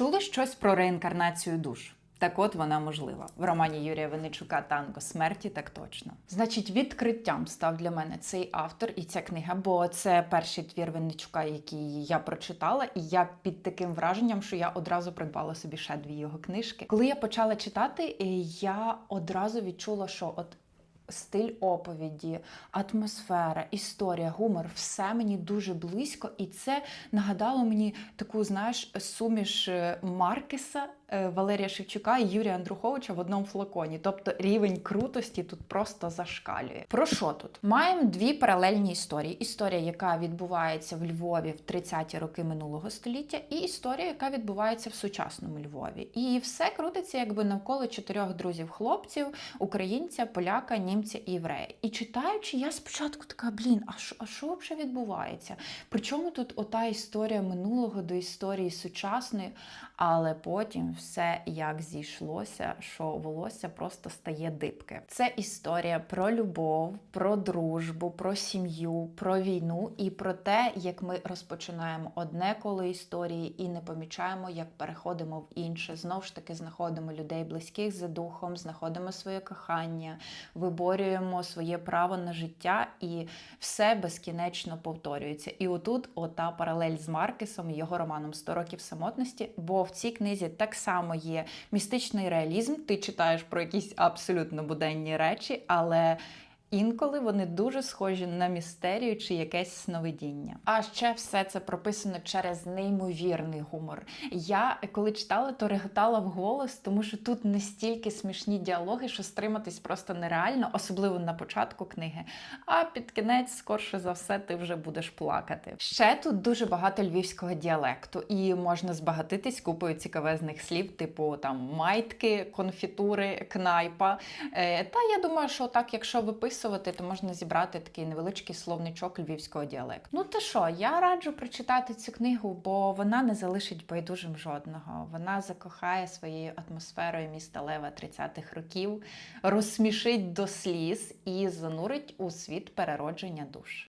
чули щось про реінкарнацію душ? Так от вона можлива. В романі Юрія Винничука Танго смерті так точно. Значить, відкриттям став для мене цей автор і ця книга, бо це перший твір Винничука, який я прочитала, і я під таким враженням, що я одразу придбала собі ще дві його книжки. Коли я почала читати, я одразу відчула, що от. Стиль оповіді, атмосфера, історія, гумор все мені дуже близько, і це нагадало мені таку, знаєш, суміш е, Маркеса, Валерія Шевчука і Юрія Андруховича в одному флаконі. Тобто рівень крутості тут просто зашкалює. Про що тут? Маємо дві паралельні історії: історія, яка відбувається в Львові в 30-ті роки минулого століття, і історія, яка відбувається в сучасному Львові. І все крутиться якби навколо чотирьох друзів-хлопців: українця, поляка, німця і єврея. І читаючи, я спочатку така, блін, а що взагалі відбувається? Причому тут ота історія минулого до історії сучасної, але потім все як зійшлося, що волосся просто стає дибке. Це історія про любов, про дружбу, про сім'ю, про війну і про те, як ми розпочинаємо одне коло історії і не помічаємо, як переходимо в інше. Знову ж таки, знаходимо людей близьких за духом, знаходимо своє кохання, виборюємо своє право на життя, і все безкінечно повторюється. І отут ота паралель з Маркесом і його романом «100 років самотності, бо в цій книзі так само є містичний реалізм. Ти читаєш про якісь абсолютно буденні речі, але. Інколи вони дуже схожі на містерію чи якесь сновидіння. А ще все це прописано через неймовірний гумор. Я коли читала, то реготала вголос, тому що тут настільки смішні діалоги, що стриматись просто нереально, особливо на початку книги. А під кінець, скорше за все, ти вже будеш плакати. Ще тут дуже багато львівського діалекту, і можна збагатитись купою цікавезних слів, типу там майтки, конфітури, кнайпа. Е, Та я думаю, що так, якщо виписувати, то можна зібрати такий невеличкий словничок львівського діалекту. Ну то що, я раджу прочитати цю книгу, бо вона не залишить байдужим жодного. Вона закохає своєю атмосферою міста Лева 30-х років, розсмішить до сліз і занурить у світ переродження душ.